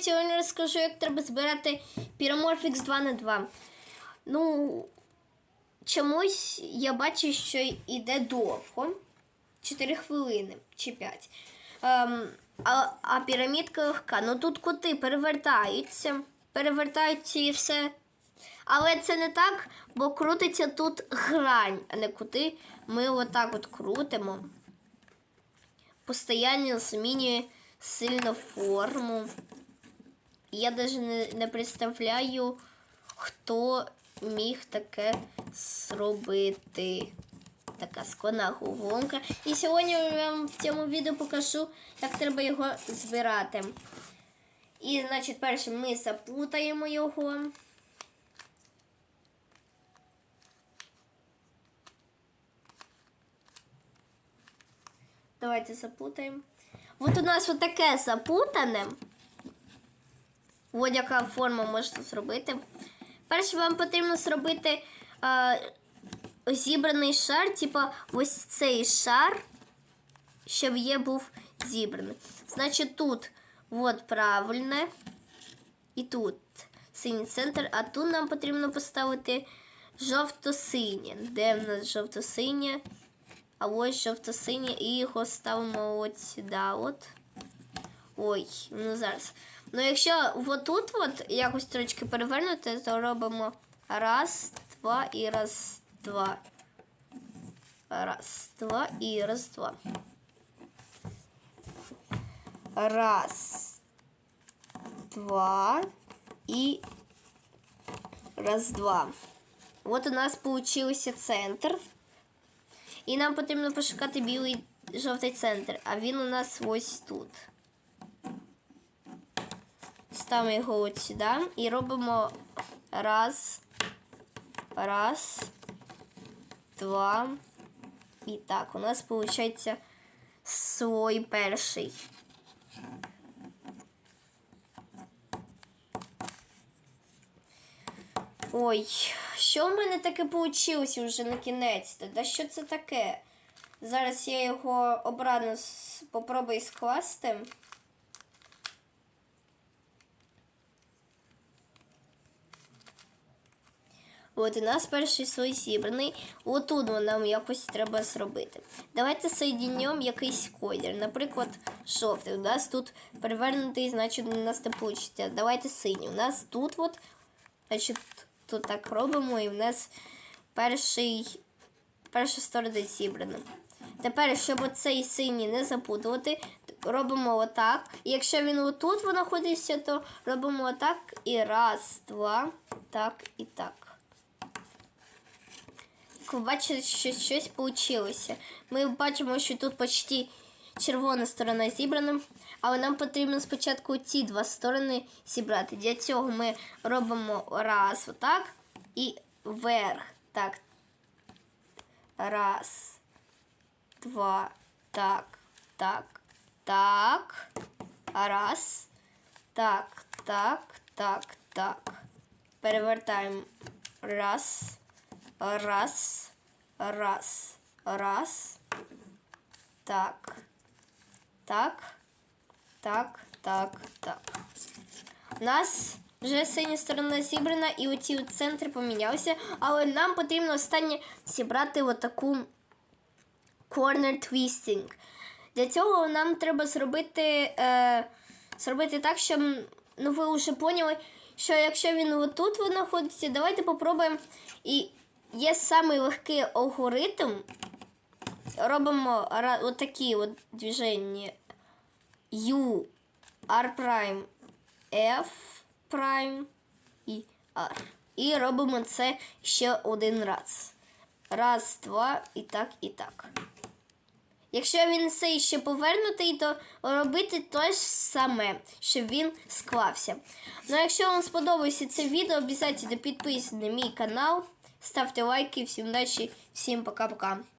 привіт! Сьогодні розкажу, як треба збирати Pyramorphix 2 на 2 Ну, чомусь я бачу, що йде довго. 4 хвилини чи 5. Ем, а, а пірамідка легка. Ну тут кути перевертаються. Перевертаються і все. Але це не так, бо крутиться тут грань, а не кути. Ми отак от крутимо. Постоянно змінює сильно форму. Я навіть не, не представляю, хто міг таке зробити. Така складна гонка. І сьогодні я вам в цьому відео покажу, як треба його збирати. І, значить, перше ми запутаємо його. Давайте запутаємо. От у нас таке запутане. Ось яка форма можна зробити. Перше вам потрібно зробити е, зібраний шар, типу ось цей шар, щоб є був зібраний. Значить, тут от правильне. І тут синій центр, а тут нам потрібно поставити жовто-синє. Де в нас жовто-синє? А ось жовто-синє і його ставимо от сюди. От. Ой, ну зараз. Ну, якщо отут от якось трошки перевернути, то робимо раз, два і раз, два. Раз, два і раз, два. Раз, два і раз, два. От у нас получився центр. І нам потрібно пошукати білий жовтий центр, а він у нас ось тут. Ставимо його от сюди і робимо раз, раз, два. І так, у нас виходить слой перший. Ой, що в мене таке вийшло вже на кінець? Да що це таке? Зараз я його обратно попробую скласти. От у нас перший слой зібраний. Отут нам якось треба зробити. Давайте соєдінемо якийсь колір. Наприклад, жовтий. У нас тут перевернутий, значить у нас не вийде. Давайте синій. У нас тут от, значить, тут так робимо, і в нас перший, перша сторона зібрана. Тепер, щоб оцей синій не запутувати, робимо отак. І якщо він отут знаходиться, то робимо отак і раз, два, так і так. Ви бачите, що щось вийшло. Ми бачимо, що тут почти червона сторона зібрана, але нам потрібно спочатку ці два сторони зібрати. Для цього ми робимо раз, отак, і вверх. Так. Раз, два, так, так, так. Раз. Так, так, так, так. Перевертаємо. Раз. Раз, раз, раз. Так. Так. Так, так, так. У нас вже синя сторона зібрана, і оці центри помінялися, але нам потрібно останнє зібрати отаку corner twisting. Для цього нам треба зробити е, зробити так, щоб ну, ви вже поняли, що якщо він отут знаходиться, давайте попробуємо. І є самий легкий алгоритм. Робимо отакі от движення U, R prime, F prime і R. І робимо це ще один раз. Раз, два, і так, і так. Якщо він цей ще повернутий, то робити те ж саме, щоб він склався. Ну, а якщо вам сподобалося це відео, обов'язково підписуйтесь на мій канал, ставте лайки, всім удачі, всім пока-пока.